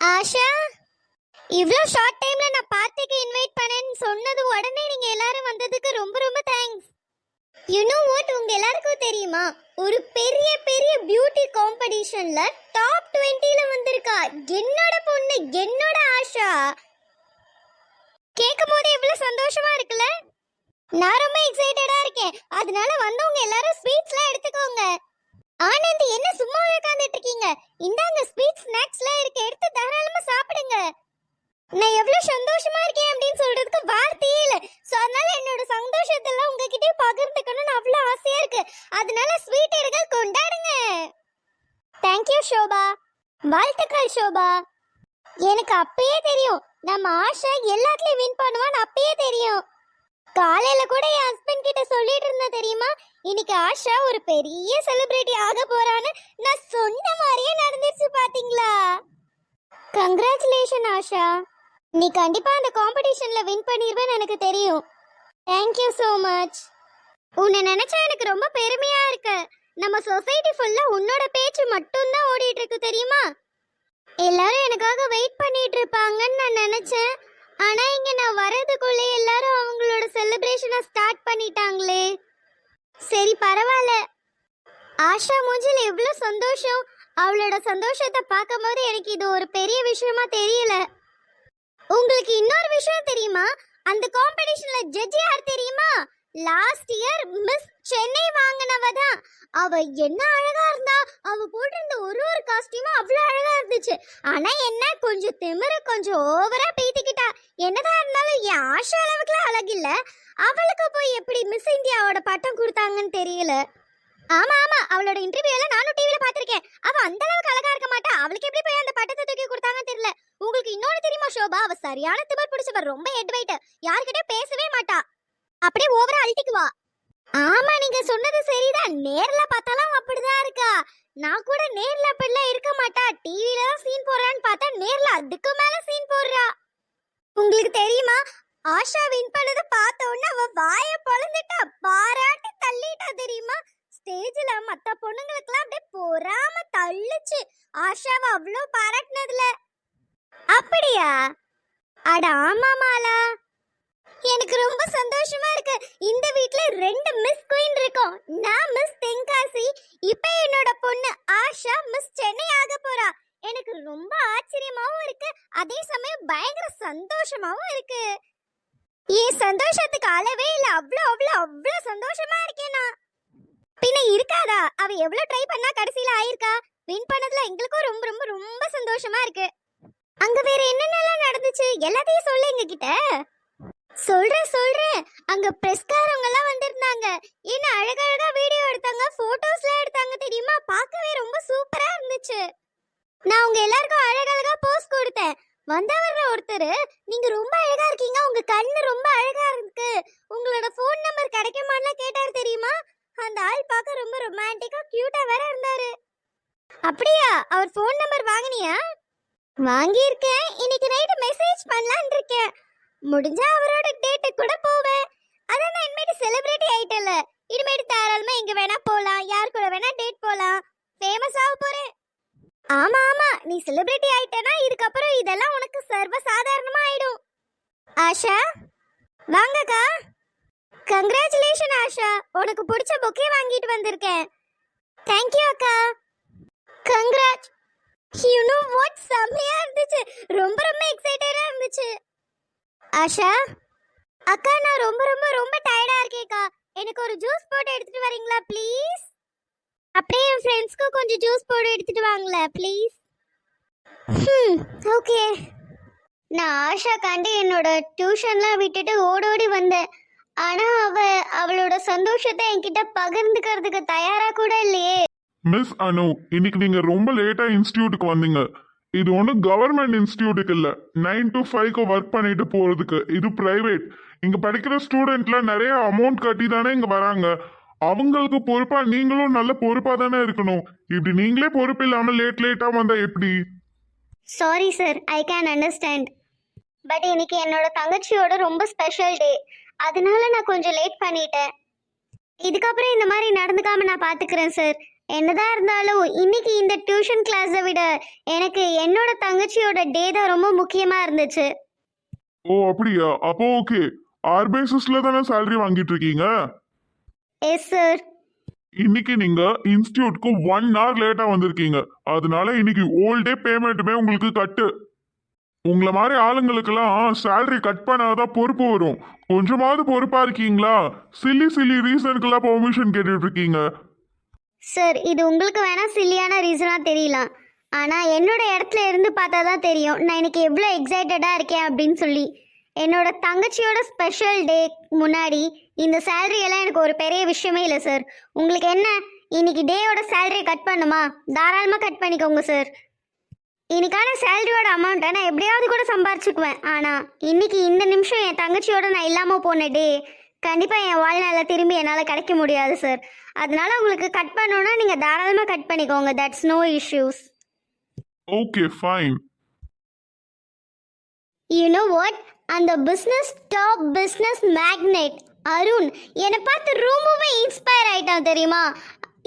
ஆஷா இவ்வளோ ஷார்ட் டைம்ல நான் பார்ட்டிக்கு இன்வைட் பண்ணேன்னு சொன்னது உடனே நீங்க எல்லாரும் வந்ததுக்கு ரொம்ப ரொம்ப தேங்க்ஸ் யூ நோ வாட் உங்க எல்லாருக்கும் தெரியுமா? ஒரு பெரிய பெரிய பியூட்டி காம்படிஷன்ல டாப் 20ல வந்திருக்கா. என்னோட பொண்ணு என்னோட ஆஷா. கேட்கும் போது எவ்வளவு சந்தோஷமா இருக்குல்ல? நான் ரொம்ப எக்ஸைட்டடா இருக்கேன். அதனால வந்தவங்க எல்லாரும் ஸ்வீட்ஸ்லாம் எடுத்துக்கோங்க. ஆனந்த் என்ன சும்மா உட்கார்ந்துட்டு இருக்கீங்க? இந்தாங்க ஸ்வீட் ஸ்நாக்ஸ்லாம் இருக்கு. எடுத்து தாராளமா சாப்பிடுங்க. நான் எவ்வளவு சந்தோஷமா இருக்கேன் அப்படின்னு சொல்றதுக்கு வார்த்தையே இல்ல. சோ அதனால என்னோட சந்தோஷத்தெல்லாம் உங்ககிட்ட பகிர்ந்துக்கணும்னு அவ்வளவு ஆசையா இருக்கு. அதனால ஸ்வீட் எடுக்க கொண்டாடுங்க. Thank you Shobha. வாழ்த்துக்கள் ஷோபா. எனக்கு அப்பயே தெரியும். நம்ம ஆஷா எல்லாத்துலயும் வின் பண்ணுவான்னு அப்பயே தெரியும். காலையில கூட என் ஹஸ்பண்ட் கிட்ட சொல்லிட்டு இருந்த தெரியுமா? இன்னைக்கு ஆஷா ஒரு பெரிய செலிபிரிட்டி ஆக போறான்னு நான் சொன்ன மாதிரியே நடந்துருச்சு பாத்தீங்களா? கங்க்ராச்சுலேஷன் ஆஷா. நீ கண்டிப்பா அந்த காம்படிஷன்ல வின் பண்ணிருவேன்னு எனக்கு தெரியும். தேங்க்யூ ஸோ மச் உன்னை நினைச்சா எனக்கு ரொம்ப பெருமையா இருக்கு. நம்ம சொசைட்டி ஃபுல்லா உன்னோட பேச்சு மட்டும்தான் ஓடிட்டு இருக்கு தெரியுமா? எல்லாரும் எனக்காக வெயிட் பண்ணிட்டு இருப்பாங்கன்னு நான் நினைச்சேன். ஆனா இங்க நான் வரதுக்குள்ளே எல்லாரும் அவங்களோட செலிப்ரேஷனை ஸ்டார்ட் பண்ணிட்டாங்களே. சரி பரவாயில்ல. ஆஷா மூஞ்சில் எவ்வளோ சந்தோஷம். அவளோட சந்தோஷத்தை பார்க்கும்போது எனக்கு இது ஒரு பெரிய விஷயமா தெரியல. உங்களுக்கு இன்னொரு விஷயம் தெரியுமா? அந்த காம்படிஷன்ல ஜட்ஜ் யார் தெரியுமா? லாஸ்ட் இயர் மிஸ் சென்னை தான் அவ என்ன அழகா இருந்தா அவ போட்டிருந்த ஒரு ஒரு காஸ்டியூமும் அவ்வளவு அழகா இருந்துச்சு. ஆனா என்ன கொஞ்சம் திமிர கொஞ்சம் ஓவரா பேத்திக்கிட்டா. என்னதான் இருந்தாலும் என் ஆஷா அளவுக்குலாம் அழகில்ல அவளுக்கு போய் எப்படி மிஸ் இந்தியாவோட பட்டம் கொடுத்தாங்கன்னு தெரியல. ஆமா ஆமா அவளோட இன்டர்வியூ எல்லாம் நானும் டிவில பாத்திருக்கேன் அவ அந்த அளவுக்கு அழகா இருக்க மாட்டா. அவளுக்கு எப்படி போய் அந்த பட்டத்தை தூக்கி கொடுத்தாங்கன்னு தெரியல. உங்களுக்கு இன்னொன்னு தெரியுமா ஷோபா? அவ சரியான திமிர் பிடிச்சவர் ரொம்ப ஹெட் வெயிட் யார்கிட்ட பேசவே மாட்டா. அப்படியே ஓவரா அழட்டிக்குவா ஆமா நீங்க சொன்னது சரிதான். நேர்ல பார்த்தாலும் அப்படிதான் இருக்கா. நான் கூட நேர்ல அப்படிலாம் இருக்க மாட்டா. டிவில தான் சீன் போடுறான்னு பார்த்தா நேர்ல அதுக்கு மேல சீன் போடுறா. உங்களுக்கு தெரியுமா? ஆஷா வின் பண்ணதை பார்த்த உடனே அவ வாய பொழந்துட்டா. பாராட்டி தள்ளிட்டா தெரியுமா? ஸ்டேஜ்ல மத்த பொண்ணுங்களுக்குலாம் அப்படியே பொறாம தள்ளுச்சு. ஆஷாவை அவ்வளோ பாராட்டினதுல. அப்படியா? அட ஆமா மாலா. எனக்கு ரொம்ப சந்தோஷமா இருக்கு. இந்த வீட்ல ரெண்டு மிஸ் குயின் இருக்கோம். நான் மிஸ் தென்காசி இப்போ என்னோட பொண்ணு ஆஷா மிஸ் சென்னை ஆக போறா. எனக்கு ரொம்ப ஆச்சரியமாவும் இருக்கு. அதே சமயம் பயங்கர சந்தோஷமாவும் இருக்கு. என் சந்தோஷத்துக்கு அளவே இல்ல. அவ்வளோ அவ்வளோ அவ்வளோ சந்தோஷமா இருக்கேன் நான். பின்ன இருக்காதா? அவ எவ்வளவு ட்ரை பண்ணா கடைசியில ஆயிருக்கா? வின் பண்ணதுல எங்களுக்கும் ரொம்ப ரொம்ப ரொம்ப சந்தோஷமா இருக்கு. அங்க வேற என்னென்னலாம் நடந்துச்சு? எல்லாத்தையும் சொல்ல எங்ககிட்ட. சொல்றேன் சொல்றேன். அங்க பிரஸ்காரவங்க எல்லாம் வந்திருந்தாங்க. என்ன அழகழகா வீடியோ எடுத்தாங்க போட்டோஸ்லாம் எடுத்தாங்க தெரியுமா? பார்க்கவே ரொம்ப சூப்பரா இருந்துச்சு. நான் உங்க எல்லாருக்கும் அழகழகா போஸ் கொடுத்தேன். வந்தவர்ல ஒருத்தர் நீங்க ரொம்ப அழகா இருக்கீங்க. உங்க கண்ணு ரொம்ப அழகா இருக்கு. உங்களோட ஃபோன் நம்பர் கிடைக்குமான்னு கேட்டார் தெரியுமா? அந்த ஆள் பார்க்க ரொம்ப ரொமான்டிக்கா கியூட்டா வேற இருந்தாரு. அப்படியா? அவர் ஃபோன் நம்பர் வாங்கினியா? வாங்கியிருக்கேன். இன்னைக்கு நைட்டு மெசேஜ் பண்ணலான் இருக்கேன். முடிஞ்சா அவரோட டேட்டு கூட போவேன். அதான் நான் இனிமேட்டு செலிபிரிட்டி ஆயிட்டல இனிமேட்டு தாராளமா எங்க வேணா போலாம். யார் கூட வேணா டேட் போலாம். ஃபேமஸ் ஆக போறேன். ஆமா ஆமா. நீ செலிபிரிட்டி ஆயிட்டனா இதுக்கப்புறம் இதெல்லாம் உனக்கு சர்வ சாதாரணமா ஆயிடும். ஆஷா வாங்கக்கா. கங்க்ராச்சுலேஷன் ஆஷா. உனக்கு பிடிச்ச பொக்கே வாங்கிட்டு வந்திருக்கேன். தேங்க்யூ அக்கா. கங்க்ராட் யூ நோ வாட் செம்மையா இருந்துச்சு. ரொம்ப ரொம்ப எக்ஸைட்டடா இருந்துச்சு. ஆஷா? அக்கா நான் ரொம்ப ரொம்ப ரொம்ப டயர்டா இருக்கேக்கா எனக்கு ஒரு ஜூஸ் போட்டு எடுத்துட்டு வரீங்களா ப்ளீஸ் அப்படியே என் ஃப்ரெண்ட்ஸ்க்கு கொஞ்சம் ஜூஸ் போட்டு எடுத்துட்டு வாங்கல ப்ளீஸ் ஓகே நான் ஆஷா காண்டி என்னோட டியூஷன்லாம் விட்டுட்டு ஓடோடி வந்தேன். ஆனா அவ அவளோட சந்தோஷத்தை என்கிட்ட பகிர்ந்துக்கிறதுக்கு தயாரா கூட இல்லையே. மிஸ் அனு இன்னைக்கு நீங்க ரொம்ப லேட்டா இன்ஸ்டியூட்டுக்கு வந்தீங்க. இது ஒன்றும் கவர்மெண்ட் இன்ஸ்டியூட்டுக்கு இல்லை. நைன் டு ஃபைவ்க்கு ஒர்க் பண்ணிட்டு போகிறதுக்கு இது ப்ரைவேட் இங்கே படிக்கிற ஸ்டூடெண்ட்லாம் நிறைய அமௌண்ட் கட்டி தானே இங்கே வராங்க. அவங்களுக்கு பொறுப்பாக நீங்களும் நல்ல பொறுப்பாக தானே இருக்கணும். இப்படி நீங்களே பொறுப்பு இல்லாமல் லேட் லேட்டாக வந்தால் எப்படி? Sorry sir I can understand but இன்னைக்கு என்னோட தங்கச்சியோட ரொம்ப ஸ்பெஷல் டே அதனால நான் கொஞ்சம் லேட் பண்ணிட்டேன். இதுக்கப்புறம் இந்த மாதிரி நடந்துக்காம நான் பார்த்துக்கிறேன் சார் என்னதான் இருந்தாலும் இன்னைக்கு இந்த டியூஷன் கிளாஸை விட எனக்கு என்னோட தங்கச்சியோட டே தான் ரொம்ப முக்கியமா இருந்துச்சு. ஓ அப்படியா? அப்போ ஓகே ஆர் பேசிஸ்ல தானே சேலரி வாங்கிட்டு இருக்கீங்க? எஸ் சார் இன்னைக்கு நீங்க இன்ஸ்டியூட்க்கு ஒன் hour லேட்டா வந்திருக்கீங்க. அதனால இன்னைக்கு ஓல் டே பேமெண்ட்டுமே உங்களுக்கு கட்டு உங்களை மாதிரி ஆளுங்களுக்கெல்லாம் சேலரி கட் பண்ணாதான் பொறுப்பு வரும். கொஞ்சமாவது பொறுப்பா இருக்கீங்களா? சில்லி சில்லி ரீசனுக்கெல்லாம் பெர்மிஷன் கேட்டுட்டு இருக்கீங்க. சார் இது உங்களுக்கு வேணால் சில்லியான ரீசனாக தெரியலாம். ஆனால் என்னோட இடத்துல இருந்து பார்த்தா தான் தெரியும். நான் இன்னைக்கு எவ்வளோ எக்ஸைட்டடாக இருக்கேன் அப்படின்னு சொல்லி. என்னோட தங்கச்சியோட ஸ்பெஷல் டே முன்னாடி இந்த salary எல்லாம் எனக்கு ஒரு பெரிய விஷயமே இல்லை சார். உங்களுக்கு என்ன? இன்னைக்கு டேயோட சேலரி கட் பண்ணுமா? தாராளமாக கட் பண்ணிக்கோங்க சார். இன்னைக்கான சேலரியோட அமௌண்ட்டை நான் எப்படியாவது கூட சம்பாரிச்சுக்குவேன். ஆனால் இன்னைக்கு இந்த நிமிஷம் என் தங்கச்சியோட நான் இல்லாமல் போன டே கண்டிப்பாக என் வாழ்நாளில் திரும்பி என்னால் கிடைக்க முடியாது சார். அதனால உங்களுக்கு கட் பண்ணணும்னா நீங்கள் தாராளமாக கட் பண்ணிக்கோங்க. That's no issues okay fine you know what அந்த business top business magnet Arun என்னை பார்த்து ரொம்பவே இன்ஸ்பயர் ஆயிட்டான் தெரியுமா?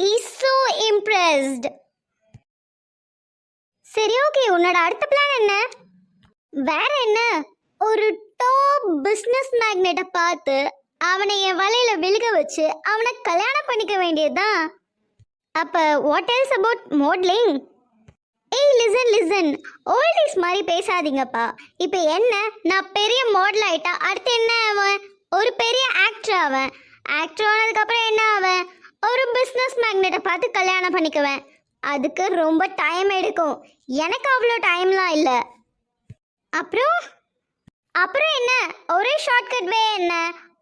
இஸ் ஸோ இம்ப்ரெஸ்ட் சரி ஓகே உன்னோட அடுத்த பிளான் என்ன? வேற என்ன? ஒரு டாப் பிஸ்னஸ் மேக்னெட்டை பார்த்து அவனை என் வலையில விழுக வச்சு அவனை கல்யாணம் பண்ணிக்க வேண்டியதுதான். அப்ப வாட் எல்ஸ் அபவுட் மாடலிங் ஏய் லிசன் லிசன் ஓல்டிஸ் மாதிரி பேசாதீங்கப்பா. இப்போ என்ன? நான் பெரிய மாடல் ஆயிட்டா அடுத்து என்ன அவன்? ஒரு பெரிய ஆக்டர் அவன் ஆக்டர் ஆனதுக்கப்புறம் என்ன அவன் ஒரு பிஸ்னஸ் மேக்னெட்டை பார்த்து கல்யாணம் பண்ணிக்குவேன். அதுக்கு ரொம்ப டைம் எடுக்கும். எனக்கு அவ்வளோ டைம்லாம் இல்லை. அப்புறம்? அப்புறம் என்ன? ஒரே ஷார்ட்கட் வே என்ன?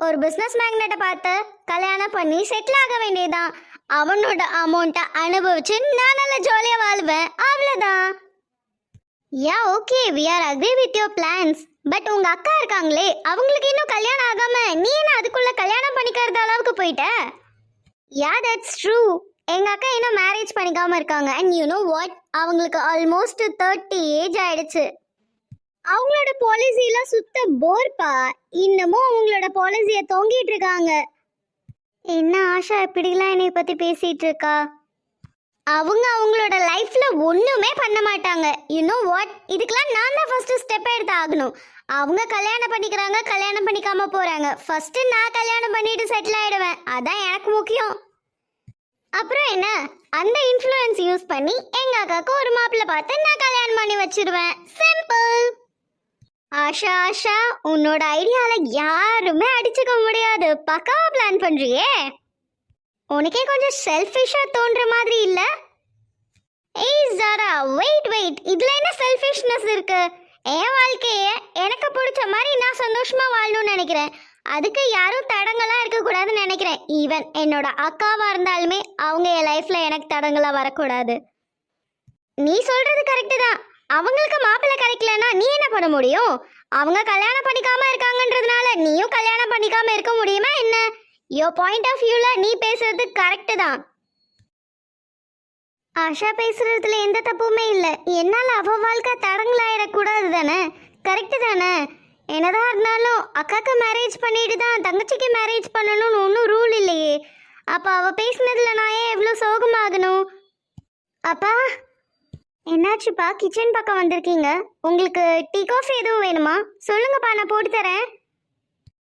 ஒரு பிஸ்னஸ் மேக்னெட்டை பார்த்து கல்யாணம் பண்ணி செட்டில் ஆக வேண்டியதுதான். அவனோட அமௌண்ட்டை அனுபவிச்சு நான் நல்ல ஜாலியாக வாழ்வேன். அவ்வளோதான் yeah okay we are agree with your plans but உங்க அக்கா இருக்காங்களே அவங்களுக்கு இன்னும் கல்யாணம் ஆகாம நீ என்ன அதுக்குள்ள கல்யாணம் பண்ணிக்கிறத அளவுக்கு போயிட்ட? யா தட்ஸ் ட்ரூ எங்க அக்கா இன்னும் மேரேஜ் பண்ணிக்காம இருக்காங்க. அண்ட் யூ நோ வாட் அவங்களுக்கு ஆல்மோஸ்ட் தேர்ட்டி ஏஜ் ஆயிடுச்சு. அவங்களோட பாலிசிலாம் சுத்த போர்ப்பா இன்னமும் அவங்களோட பாலிசியை தொங்கிட்டு இருக்காங்க. என்ன ஆஷா இப்படிலாம் என்னை பத்தி பேசிட்டு இருக்கா? அவங்க அவங்களோட லைஃப்ல ஒண்ணுமே பண்ண மாட்டாங்க. இன்னும் வாட் இதுக்கெல்லாம் நான் தான் ஃபர்ஸ்ட் ஸ்டெப் எடுத்து ஆகணும். அவங்க கல்யாணம் பண்ணிக்கிறாங்க கல்யாணம் பண்ணிக்காம போறாங்க. ஃபர்ஸ்ட் நான் கல்யாணம் பண்ணிட்டு செட்டில் ஆயிடுவேன். அதான் எனக்கு முக்கியம். அப்புறம் என்ன? அந்த இன்ஃப்ளூயன்ஸ் யூஸ் பண்ணி எங்க அக்காவுக்கு ஒரு மாப்பிள்ளை பார்த்து நான் கல்யாணம் பண்ணி வச்சிருவேன். சிம்பிள் ஆஷா ஆஷா உன்னோட ஐடியால யாருமே அடிச்சுக்க முடியாது. பக்காவா பிளான் பண்றியே? உனக்கே கொஞ்சம் செல்ஃபிஷா தோன்ற மாதிரி இல்ல? ஏய் ஜாரா வெயிட் வெயிட் இதுல என்ன செல்ஃபிஷ்னஸ் இருக்கு? என் வாழ்க்கைய எனக்கு பிடிச்ச மாதிரி நான் சந்தோஷமா வாழணும்னு நினைக்கிறேன். அதுக்கு யாரும் தடங்களாக இருக்கக்கூடாதுன்னு நினைக்கிறேன். ஈவன் என்னோட அக்காவாக இருந்தாலுமே அவங்க என் லைஃப்பில் எனக்கு தடங்களாக வரக்கூடாது. நீ சொல்கிறது கரெக்டு தான். அவங்களுக்கு மாப்பிள்ளை கிடைக்கலன்னா நீ என்ன பண்ண முடியும்? அவங்க கல்யாணம் பண்ணிக்காம இருக்காங்கன்றதுனால நீயும் கல்யாணம் பண்ணிக்காம இருக்க முடியுமா என்ன? யோ பாயிண்ட் ஆஃப் வியூல நீ பேசுறது கரெக்டு தான். ஆஷா பேசுறதுல எந்த தப்புமே இல்லை. என்னால் அவ வாழ்க்கை தடங்களாயிடக்கூடாது தானே? கரெக்டு தானே? என்னதான் இருந்தாலும் அக்காக்கு மேரேஜ் பண்ணிட்டு தான் தங்கச்சிக்கு மேரேஜ் பண்ணணும்னு ஒன்றும் ரூல் இல்லையே. அப்போ அவள் பேசுனதில் நான் ஏன் எவ்வளோ சோகமாகணும்? அப்பா என்னாச்சுப்பா? கிச்சன் பக்கம் வந்திருக்கீங்க. உங்களுக்கு டீ காஃபி எதுவும் வேணுமா? சொல்லுங்கப்பா நான் போட்டு தரேன்.